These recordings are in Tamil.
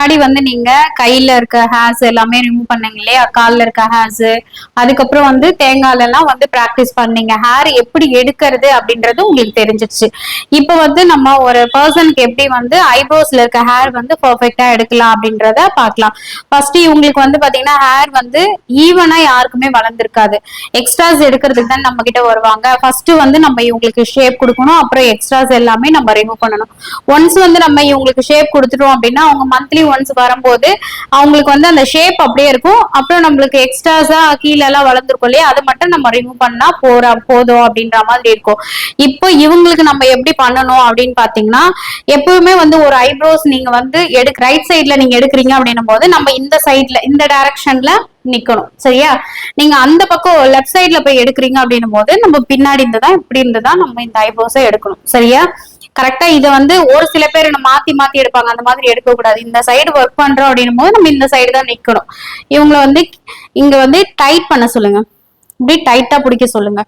முன்னாடி வந்து நீங்க கையில இருக்க ஹேர்ஸ் எல்லாமே ரிமூவ் பண்ணீங்க இல்லையா? கால்ல இருக்க ஹேர்ஸ் அதுக்கப்புறம் வந்து தேங்காய்ல எல்லாம் வந்து பிராக்டிஸ் பண்ணீங்க. ஹேர் எப்படி எடுக்கிறது அப்படின்றது உங்களுக்கு தெரிஞ்சிச்சு இப்போ வந்து நம்ம ஒரு பர்சனுக்கு எப்படி வந்து ஐப்ரோஸ்ல இருக்க ஹேர் வந்து பர்ஃபெக்டா எடுக்கலாம் அப்படின்றத பார்க்கலாம். ஃபர்ஸ்ட் இவங்களுக்கு வந்து பாத்தீங்கன்னா ஹேர் வந்து ஈவனா யாருக்குமே வளர்ந்துருக்காது. எக்ஸ்ட்ராஸ் எடுக்கிறதுக்கு தான் நம்ம கிட்ட வருவாங்க. ஃபர்ஸ்ட் வந்து நம்ம இவங்களுக்கு ஷேப் கொடுக்கணும். அப்புறம் எக்ஸ்ட்ராஸ் எல்லாமே நம்ம ரிமூவ் பண்ணணும். ஒன்ஸ் வந்து நம்ம இவங்களுக்கு ஷேப் கொடுத்துட்டோம் அப்படின்னா அவங்க மந்த்லி ஒன்ஸ் வரும்போது அவங்களுக்கு வந்து அந்த ஷேப் அப்படியே இருக்கும். அப்புறம் நம்மளுக்கு எக்ஸ்ட்ராஸா கீழே எல்லாம் வளர்ந்துருக்கும் இல்லையா? அதை மட்டும் நம்ம ரிமூவ் பண்ணா போற போதும் அப்படின்ற மாதிரி இருக்கும். இப்போ இவங்களுக்கு நம்ம எப்படி பண்ணணும் அப்படின்னு பாத்தீங்கன்னா எப்பவுமே வந்து ஒரு ஐப்ரோஸ் நீங்க வந்து எடுக்க ரைட் சைட்ல நீங்க எடுக்கிறீங்க அப்படின்னும் போது நம்ம இந்த சைட்ல இந்த டைரக்ஷன்ல நிக்கணும். சரியா? நீங்க அந்த பக்கம் லெஃப்ட் சைட்ல போய் எடுக்கிறீங்க அப்படின்னும் போது நம்ம பின்னாடி இருந்துதான் இப்படி இருந்துதான் நம்ம இந்த ஐப்ரோஸை எடுக்கணும். சரியா? கரெக்டா இதை வந்து ஒரு சில பேர் மாத்தி மாத்தி எடுப்பாங்க. அந்த மாதிரி எடுக்க கூடாது இந்த சைடு ஒர்க் பண்றோம் அப்படின்னும் போது நம்ம இந்த சைடு தான் நிக்கணும். இவங்கள வந்து இங்க வந்து டைட் பண்ண சொல்லுங்க. இப்படி டைட்டா பிடிக்க சொல்லுங்க.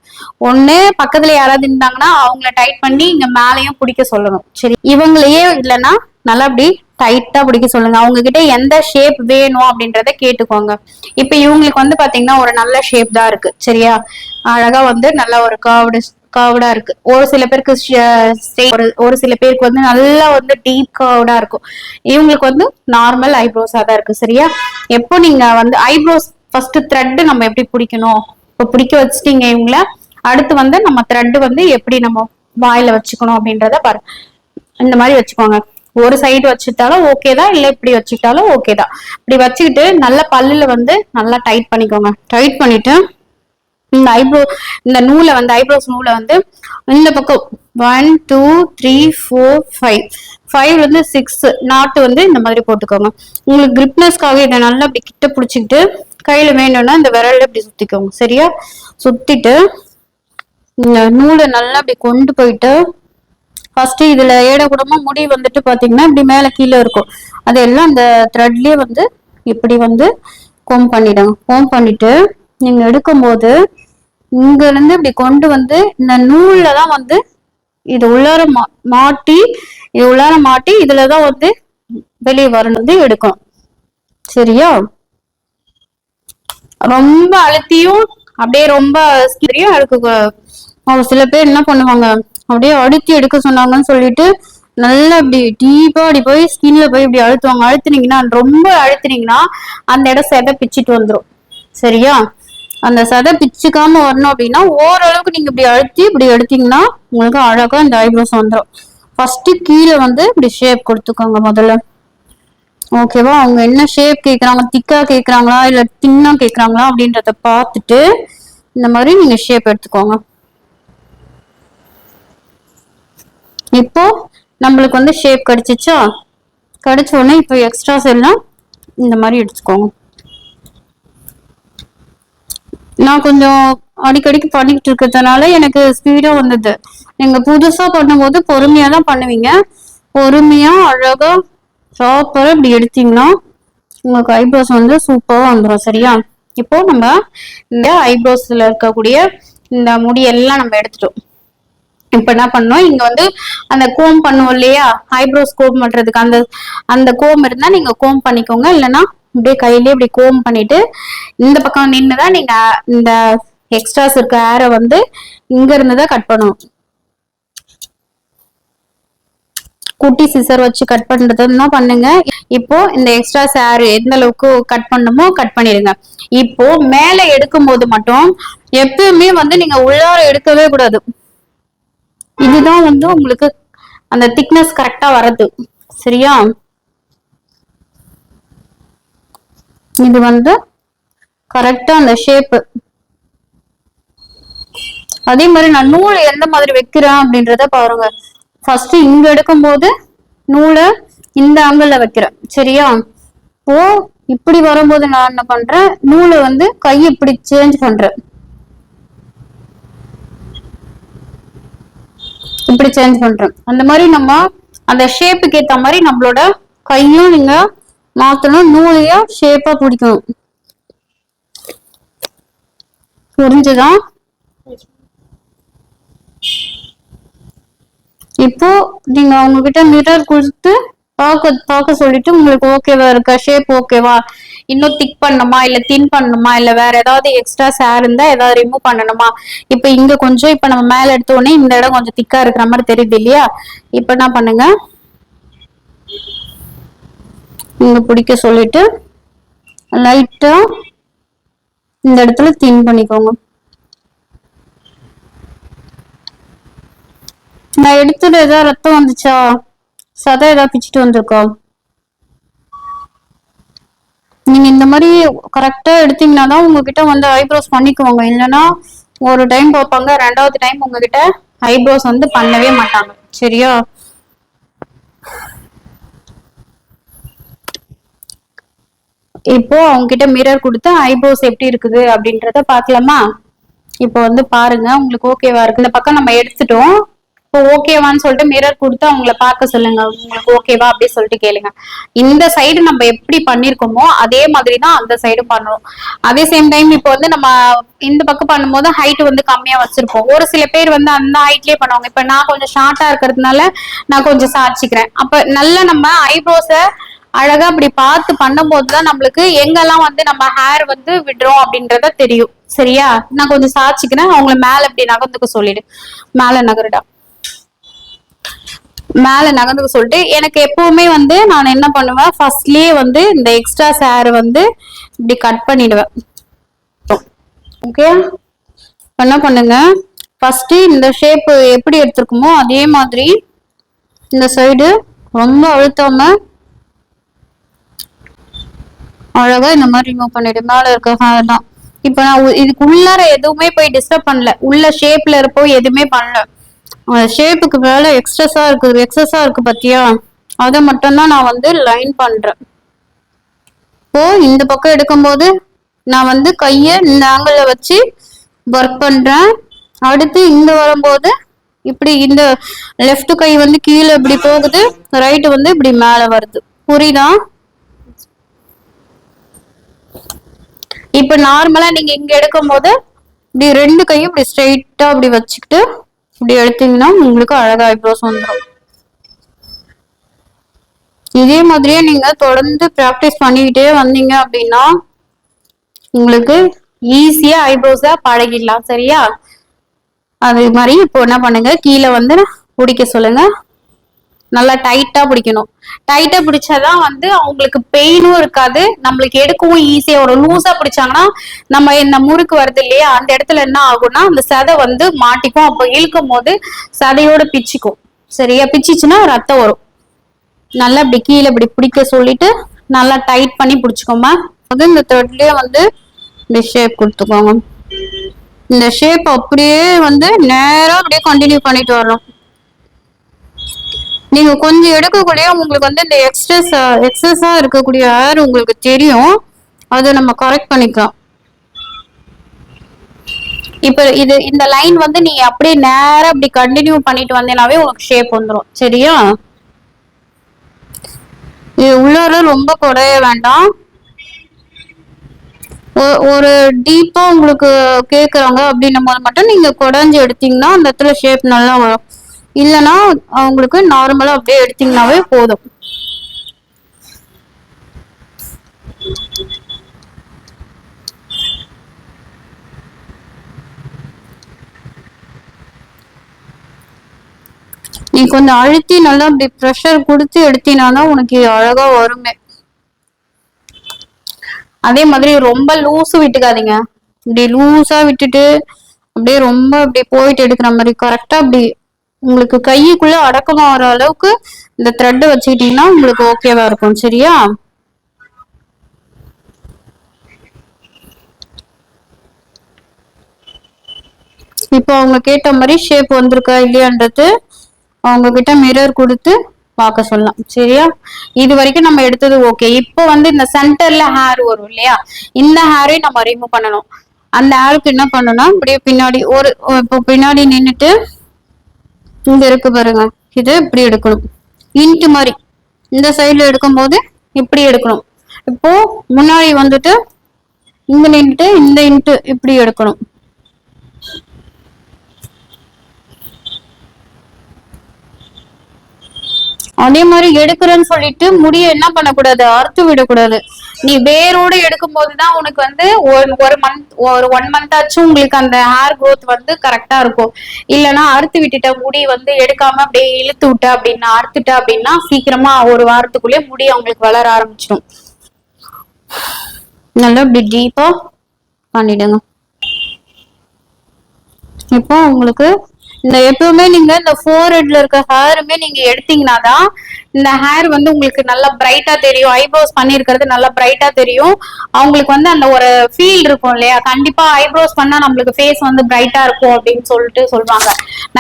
ஒண்ணு பக்கத்துல யாராவது இருந்தாங்கன்னா அவங்கள டைட் பண்ணி இங்க மேலயும் பிடிக்க சொல்லணும். சரி இவங்களையே இல்லைன்னா நல்லா அப்படி டைட்டா பிடிக்க சொல்லுங்க. அவங்க கிட்ட எந்த ஷேப் வேணும் அப்படின்றத கேட்டுக்கோங்க. இப்ப இவங்களுக்கு வந்து பாத்தீங்கன்னா ஒரு நல்ல ஷேப் தான் இருக்கு. சரியா? அழகா வந்து நல்ல ஒரு கர்வ்டு கர்வ்டா இருக்கு. ஒரு சில பேருக்கு ஒரு சில பேருக்கு வந்து நல்லா வந்து டீப் கர்வ்டா இருக்கும். இவங்களுக்கு வந்து நார்மல் ஐப்ரோஸா தான் இருக்கு. சரியா? எப்போ நீங்க வந்து ஐப்ரோஸ் ஃபர்ஸ்ட் த்ரெட் நம்ம எப்படி பிடிக்கணும்? இப்போ பிடிக்க வச்சுட்டீங்க இவங்கள. அடுத்து வந்து நம்ம த்ரெட் வந்து எப்படி நம்ம வாயில வச்சுக்கணும் அப்படின்றத பாரு. இந்த மாதிரி வச்சுக்கோங்க. ஒரு சைடு வச்சுட்டாலும் ஓகே தான் இல்ல இப்படி வச்சுக்கிட்டாலும் ஓகே தான். இப்படி வச்சுக்கிட்டு நல்ல பல்லுல வந்து நல்லா டைட் பண்ணிக்கோங்க. டைட் பண்ணிட்டு இந்த ஐப்ரோ இந்த நூலை வந்து ஐப்ரோஸ் நூலை வந்து இந்த பக்கம் one two three four five five வந்து சிக்ஸ் நாட்டு வந்து இந்த மாதிரி போட்டுக்கோங்க. உங்களுக்கு கிரிப்னஸ்க்காக இதை நல்லா இப்படி கிட்ட பிடிச்சிக்கிட்டு கையில் வேணும்னா இந்த விரல்ல இப்படி சுற்றிக்கோங்க சரியா? சுத்திட்டு இந்த நூலை நல்லா அப்படி கொண்டு போயிட்டு ஃபர்ஸ்ட் இதுல ஏட கூடமா முடி வந்துட்டு பாத்தீங்கன்னா இப்படி மேல கீழே இருக்கும். அதெல்லாம் அந்த த்ரெட்லயே வந்து இப்படி வந்து கோம் பண்ணிடுங்க. கோம் பண்ணிட்டு நீங்க எடுக்கும்போது இங்க இருந்து இப்படி கொண்டு வந்து இந்த நூல்ல தான் வந்து இது உள்ளார மா மாட்டி இது உள்ளார மாட்டி இதுலதான் வந்து வெளியே வரணும் எடுக்கும் சரியா? ரொம்ப அழுத்தியும் அப்படியே ரொம்ப ஸ்கிரியும் அழுக்கு அவங்க சில பேர் என்ன பண்ணுவாங்க? அப்படியே அழுத்தி எடுக்க சொன்னாங்கன்னு சொல்லிட்டு நல்லா இப்படி டீப்பா அப்படி போய் ஸ்கின்ல போய் இப்படி அழுத்துவாங்க. அழுத்துனீங்கன்னா ரொம்ப அழுத்துனீங்கன்னா அந்த இடம் செதை பிச்சுட்டு வந்துடும் சரியா? அந்த சதை பிச்சுக்காம வரணும் அப்படின்னா ஓரளவுக்கு நீங்க இப்படி அழுத்தி இப்படி எடுத்தீங்கன்னா உங்களுக்கு அழகா இந்த ஐப்ரோஸ் வந்துடும் ஃபர்ஸ்ட் கீழே வந்து இப்படி ஷேப் கொடுத்துக்கோங்க முதல்ல. ஓகேவா அவங்க என்ன ஷேப் கேட்குறாங்க திக்கா கேட்குறாங்களா இல்ல தின்னா கேட்குறாங்களா அப்படின்றத பார்த்துட்டு இந்த மாதிரி நீங்க ஷேப் எடுத்துக்கோங்க. இப்போ நம்மளுக்கு வந்து ஷேப் கிடைச்சிச்சா? கிடைச்ச உடனே இப்போ எக்ஸ்ட்ராஸ் எல்லாம் இந்த மாதிரி எடுத்துக்கோங்க. நான் கொஞ்சம் அடிக்கடிக்கு பண்ணிக்கிட்டு இருக்கிறதுனால எனக்கு ஸ்பீடா வந்தது. நீங்க புதுசா பண்ணும்போது பொறுமையா தான் பண்ணுவீங்க. பொறுமையா அழகா ப்ராப்பரா இப்படி எடுத்தீங்கன்னா உங்களுக்கு ஐப்ரோஸ் வந்து சூப்பரா வந்துடும் சரியா? இப்போ நம்ம இந்த ஐப்ரோஸ்ல இருக்கக்கூடிய இந்த முடியெல்லாம் நம்ம எடுத்துட்டோம். இப்ப என்ன பண்ணோம் இங்க வந்து அந்த கோம் பண்ணுவோம் இல்லையா? ஐப்ரோஸ் கோம் பண்றதுக்கு அந்த அந்த கோம் இருந்தா நீங்க கோம் பண்ணிக்கோங்க. இல்லைன்னா அப்படியே கையிலே இப்படி கோம் பண்ணிட்டு இந்த பக்கம் நின்னுதான் நீங்க இந்த எக்ஸ்ட்ராஸ் இருக்க ஏரை வந்து இங்க இருந்து தான் கட் பண்ணும் குட்டி சிசர் வச்சு கட் பண்றதுன்னா பண்ணுங்க. இப்போ இந்த எக்ஸ்ட்ரா சார் எந்த அளவுக்கு கட் பண்ணுமோ கட் பண்ணிடுங்க. இப்போ மேல எடுக்கும் போது மட்டும் எப்பயுமே வந்து நீங்க உள்ளார எடுக்கவே கூடாது. இதுதான் வந்து உங்களுக்கு அந்த திக்னஸ் கரெக்டா வர்றது. சரியா? இது வந்து கரெக்டா அந்த ஷேப்பு அதே மாதிரி நான் நூல் எந்த மாதிரி வைக்கிறேன் அப்படின்றத பாருங்க. ஃபர்ஸ்ட் இங்க எடுக்கும் போது நூலை இந்த ஆங்கிள் வைக்கிறேன். சரியா? இப்போ இப்படி வரும்போது நான் என்ன பண்றேன்? நூலை வந்து கை இப்படி சேஞ்ச் பண்றேன். இப்படி சேஞ்ச் பண்றேன். அந்த மாதிரி நம்ம அந்த ஷேப்புக்கு ஏத்த மாதிரி நம்மளோட கையும் நீங்க மாத்தணும் நூலையா ஷேப்பா பிடிக்கணும் புரிஞ்சுதா? இப்போ நீங்க உங்ககிட்ட மிரர் கொடுத்து பார்க்க பார்க்க சொல்லிட்டு உங்களுக்கு ஓகேவா இருக்கா? ஷேப் ஓகேவா இன்னும் திக் பண்ணணுமா? இல்ல தின் பண்ணணுமா? இல்ல வேற ஏதாவது எக்ஸ்ட்ரா சேர் இருந்தா ஏதாவது ரிமூவ் பண்ணணுமா? இப்ப இங்க கொஞ்சம் இப்ப நம்ம மேல எடுத்த உடனே இந்த இடம் கொஞ்சம் திக்கா இருக்கிற மாதிரி தெரியுது இல்லையா? இப்ப என்ன பண்ணுங்க? நீங்கள் பிடிக்க சொல்லிட்டு லைட்டாக இந்த இடத்துல தின் பண்ணிக்கோங்க. நான் எடுத்துட்டு ஏதாவது ரத்தம் வந்துச்சா? சதை ஏதாவது பிச்சுட்டு வந்திருக்கா? நீங்க இந்த மாதிரி கரெக்டா எடுத்தீங்கன்னா தான் உங்ககிட்ட வந்து ஐப்ரோஸ் பண்ணிக்குவாங்க. இல்லைன்னா ஒரு டைம் பார்ப்பாங்க ரெண்டாவது டைம் உங்ககிட்ட ஐப்ரோஸ் வந்து பண்ணவே மாட்டாங்க. சரியா? இப்போ அவங்க கிட்ட மிரர் கொடுத்து ஐப்ரோஸ் எப்படி இருக்குது அப்படின்றத பார்க்கலாமா? இப்போ வந்து பாருங்க உங்களுக்கு ஓகேவா இருக்கு. இந்த பக்கம் நம்ம எடுத்துட்டோம். இப்போ ஓகேவான்னு சொல்லிட்டு மிரர் கொடுத்து அவங்கள பார்க்க சொல்லுங்க. உங்களுக்கு ஓகேவா அப்படி சொல்லிட்டு கேளுங்க. இந்த சைடு நம்ம எப்படி பண்ணிருக்கோமோ அதே மாதிரி தான் அந்த சைடு பண்ணணும் அதே சேம் டைம் இப்போ வந்து நம்ம இந்த பக்கம் பண்ணும்போது ஹைட் வந்து கம்மியா வச்சிருப்போம். ஒரு சில பேர் வந்து அந்த ஹைட்லயே பண்ணுவாங்க. இப்ப நான் கொஞ்சம் ஷார்ட்டா இருக்கிறதுனால நான் கொஞ்சம் சாச்சிக்கிறேன் அப்ப நல்லா நம்ம ஐப்ரோஸை அழகா அப்படி பார்த்து பண்ணும்போது தான் நம்மளுக்கு எங்கெல்லாம் வந்து நம்ம ஹேர் வந்து விடுறோம் அப்படின்றத தெரியும். சரியா? நான் கொஞ்சம் சாச்சிக்கிறேன் அவங்கள மேல இப்படி நகர்ந்துக்க சொல்லிடு. மேல நகருடா. மேல நகர்ந்துக்க சொல்லிட்டு எனக்கு எப்பவுமே வந்து நான் என்ன பண்ணுவேன்? ஃபர்ஸ்ட்லயே வந்து இந்த எக்ஸ்ட்ரா சேர் வந்து இப்படி கட் பண்ணிடுவேன். ஓகே என்ன பண்ணுங்க? ஃபர்ஸ்ட் இந்த ஷேப் எப்படி எடுத்திருக்குமோ அதே மாதிரி இந்த சைடு ரொம்ப அழுத்தாம அழகா இந்த மாதிரி ரிமூவ் பண்ணிடு. மேல இருக்க ஹேர் தான் இப்ப நான் இதுக்கு உள்ளார எதுவுமே போய் டிஸ்டர்ப் பண்ணல. உள்ள ஷேப்ல இருப்போ எதுவுமே பண்ணல. ஷேப்புக்கு மேல எக்ஸஸா இருக்கு எக்ஸஸா இருக்கு பத்தியா? அதை மட்டும்தான் நான் வந்து லைன் பண்றேன். இப்போ இந்த பக்கம் எடுக்கும்போது நான் வந்து கைய இந்த ஆங்கிள் வச்சு ஒர்க் பண்றேன். அடுத்து இங்க வரும்போது இப்படி இந்த லெஃப்ட் கை வந்து கீழே இப்படி போகுது ரைட்டு வந்து இப்படி மேல வருது. புரியுதா? இப்ப நார்மலா நீங்க இங்க எடுக்கும் போது இப்படி ரெண்டு கையும் இப்படி ஸ்ட்ரைட்டா அப்படி வச்சுக்கிட்டு இப்படி எடுத்தீங்கன்னா உங்களுக்கு அழகா ஐப்ரோஸ் வந்துடும் இதே மாதிரியே நீங்க தொடர்ந்து ப்ராக்டிஸ் பண்ணிக்கிட்டே வந்தீங்க அப்படின்னா உங்களுக்கு ஈஸியா ஐப்ரோஸ பழகிடலாம் சரியா? அது மாதிரி இப்போ என்ன பண்ணுங்க? கீழே வந்து பிடிக்க சொல்லுங்க. நல்லா டைட்டா பிடிக்கணும். டைட்டா பிடிச்சாதான் வந்து அவங்களுக்கு பெயினும் இருக்காது. நம்மளுக்கு எடுக்கவும் ஈஸியா வரும். லூஸா பிடிச்சாங்கன்னா நம்ம இந்த முறுக்கு வருது இல்லையா அந்த இடத்துல என்ன ஆகும்னா அந்த சதை வந்து மாட்டிக்கும். அப்போ இழுக்கும் போது சதையோட பிச்சுக்கும். சரியா? பிச்சிச்சுன்னா ரத்தம் வரும். நல்லா இப்படி கீழே இப்படி பிடிக்க சொல்லிட்டு நல்லா டைட் பண்ணி பிடிச்சிக்கோமா அது இந்த த்ரெட்லயே வந்து இந்த ஷேப் கொடுத்துக்கோங்க. இந்த ஷேப் அப்படியே வந்து நேராக அப்படியே கண்டினியூ பண்ணிட்டு வரோம் நீங்க கொஞ்சம் எடுக்கக்கூடிய உங்களுக்கு வந்து இந்த எக்ஸஸ் எக்ஸஸா இருக்கக்கூடிய ஏர் உங்களுக்கு தெரியும். அதை நம்ம கரெக்ட் பண்ணிக்கலாம். இப்ப இது இந்த லைன் வந்து நீங்க அப்படியே நேரம் அப்படி கண்டினியூ பண்ணிட்டு வந்தீங்கன்னாவே உங்களுக்கு ஷேப் வந்துடும் சரியா? இது உள்ளார ரொம்ப குறைய வேண்டாம். ஒ- ஒரு டீப்பா உங்களுக்கு கேக்குறாங்க அப்படின்னும் போது மட்டும் நீங்க குடஞ்சு எடுத்தீங்கன்னா அந்த இடத்துல ஷேப் நல்லா வரும். இல்லைன்னா அவங்களுக்கு நார்மலா அப்படியே எடுத்தீங்கன்னாவே போதும். நீ கொஞ்சம் அழுத்தி நல்லா அப்படி ப்ரெஷர் கொடுத்து எடுத்தீங்கன்னா தான் உனக்கு அழகா வருமே. அதே மாதிரி ரொம்ப லூஸு விட்டுக்காதீங்க. இப்படி லூஸா விட்டுட்டு அப்படியே ரொம்ப அப்படியே போயிட்டு எடுக்கிற மாதிரி கரெக்டா அப்படி உங்களுக்கு கையுக்குள்ள அடக்கமா வர அளவுக்கு இந்த த்ரெட் வச்சுக்கிட்டீங்கன்னா உங்களுக்கு ஓகேவா இருக்கும் சரியா? இப்போ அவங்க கேட்ட மாதிரி ஷேப் வந்திருக்கா இல்லையான்றது அவங்க கிட்ட மிரர் கொடுத்து பார்க்க சொல்லலாம் சரியா? இது வரைக்கும் நம்ம எடுத்தது ஓகே இப்போ வந்து இந்த சென்டர்ல ஹேர் வரும் இல்லையா? இந்த ஹேரை நம்ம ரிமூவ் பண்ணணும். அந்த ஹேருக்கு என்ன பண்ணணும்னா அப்படியே பின்னாடி ஒரு இப்போ பின்னாடி நின்றுட்டு இங்க இருக்கு பாருங்க. இது இப்படி எடுக்கணும். இன்ட்டு மாதிரி. இந்த சைடுல எடுக்கும்போது இப்படி எடுக்கணும். இப்போ முன்னாடி வந்துட்டு இங்க நின்றுட்டு இந்த இன்ட்டு இப்படி எடுக்கணும். அதே மாதிரி எடுக்கிறேன்னு சொல்லிட்டு முடிய என்ன பண்ணக்கூடாது? அறுத்து விடக்கூடாது. நீ வேரோட எடுக்கும் போதுதான் உனக்கு வந்து ஒரு ஒரு மந்த் ஒரு ஒன் மந்த் ஆச்சும் உங்களுக்கு அந்த ஹேர் க்ரோத் வந்து கரெக்டா இருக்கும். இல்லைன்னா அறுத்து விட்டுட்ட முடி வந்து எடுக்காம அப்படியே இழுத்து விட்ட அப்படின்னா அறுத்துட்ட அப்படின்னா சீக்கிரமா ஒரு வாரத்துக்குள்ளே முடி அவங்களுக்கு வளர ஆரம்பிச்சிடும். நல்லா இப்படி டீப்பா பண்ணிடுங்க. இப்போ உங்களுக்கு இந்த எப்பவுமே நீங்க இந்த ஃபோர் ஹெட்ல இருக்க ஹேருமே நீங்க எடுத்தீங்கன்னா தான் இந்த ஹேர் வந்து உங்களுக்கு நல்லா பிரைட்டா தெரியும். ஐப்ரோஸ் பண்ணிருக்கிறது நல்லா பிரைட்டா தெரியும். அவங்களுக்கு வந்து அந்த ஒரு ஃபீல் இருக்கும் இல்லையா? கண்டிப்பா ஐப்ரோஸ் பண்ணா நம்மளுக்கு ஃபேஸ் வந்து பிரைட்டா இருக்கும் அப்படின்னு சொல்லிட்டு சொல்லுவாங்க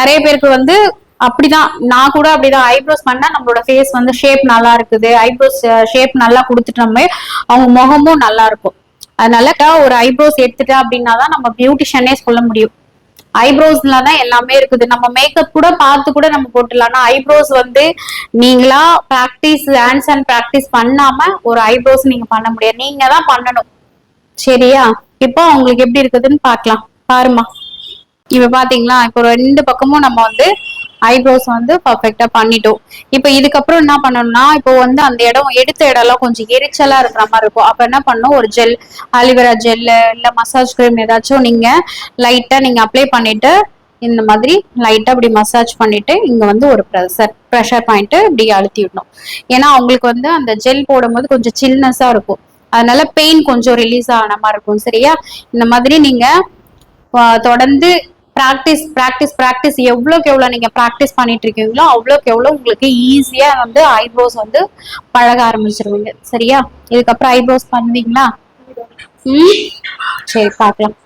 நிறைய பேருக்கு வந்து அப்படிதான். நான் கூட அப்படிதான். ஐப்ரோஸ் பண்ணா நம்மளோட ஃபேஸ் வந்து ஷேப் நல்லா இருக்குது. ஐப்ரோஸ் ஷேப் நல்லா கொடுத்துட்டோமே அவங்க முகமும் நல்லா இருக்கும். அதனால ஒரு ஐப்ரோஸ் எடுத்துட்டா அப்படின்னா தான் நம்ம பியூட்டிஷியனே சொல்ல முடியும். ஐப்ரோஸ்ல தான் எல்லாமே இருக்குது. நம்ம மேக்கப் கூட பார்த்து கூட நம்ம போட்டுடலாம். ஆனா ஐப்ரோஸ் வந்து நீங்களா ப்ராக்டிஸ் ஹேண்ட்ஸ் அண்ட் ப்ராக்டிஸ் பண்ணாம ஒரு ஐப்ரோஸ் நீங்க பண்ண முடியாது. நீங்க தான் பண்ணணும். சரியா? இப்போ உங்களுக்கு எப்படி இருக்குதுன்னு பார்க்கலாம். பாருமா இப்ப பாத்தீங்களா? இப்போ ரெண்டு பக்கமும் நம்ம வந்து ஐப்ரோஸ் வந்து பர்ஃபெக்டா பண்ணிட்டோம். இப்போ இதுக்கப்புறம் என்ன பண்ணணும்னா இப்போ வந்து அந்த இடம் எடுத்த இடம்லாம் கொஞ்சம் எரிச்சலா இருக்கிற மாதிரி இருக்கும். அப்ப என்ன பண்ணணும்? ஒரு ஜெல் ஆலிவேரா ஜெல்லு இல்ல மசாஜ் கிரீம் ஏதாச்சும் நீங்க லைட்டா நீங்க அப்ளை பண்ணிட்டு இந்த மாதிரி லைட்டா அப்படி மசாஜ் பண்ணிட்டு இங்க வந்து ஒரு ப்ரெஷர் ப்ரெஷர் பாயிண்ட் இப்படி அழுத்தி விடணும். ஏன்னா அவங்களுக்கு வந்து அந்த ஜெல் போடும்போது கொஞ்சம் சில்னஸா இருக்கும். அதனால பெயின் கொஞ்சம் ரிலீஸ் ஆன மாதிரி இருக்கும். சரியா? இந்த மாதிரி நீங்க தொடர்ந்து ப்ராக்டிஸ் ப்ராக்டிஸ் ப்ராக்டிஸ் எவ்வளோக்கு எவ்வளோ நீங்க ப்ராக்டிஸ் பண்ணிட்டு இருக்கீங்களோ அவ்வளோக்கு எவ்வளோ உங்களுக்கு ஈஸியா வந்து ஐப்ரோஸ் வந்து பழக ஆரம்பிச்சிருவீங்க. சரியா? இதுக்கப்புறம் ஐப்ரோஸ் பண்ணுவீங்களா? ம்? சரி பார்க்கலாம்.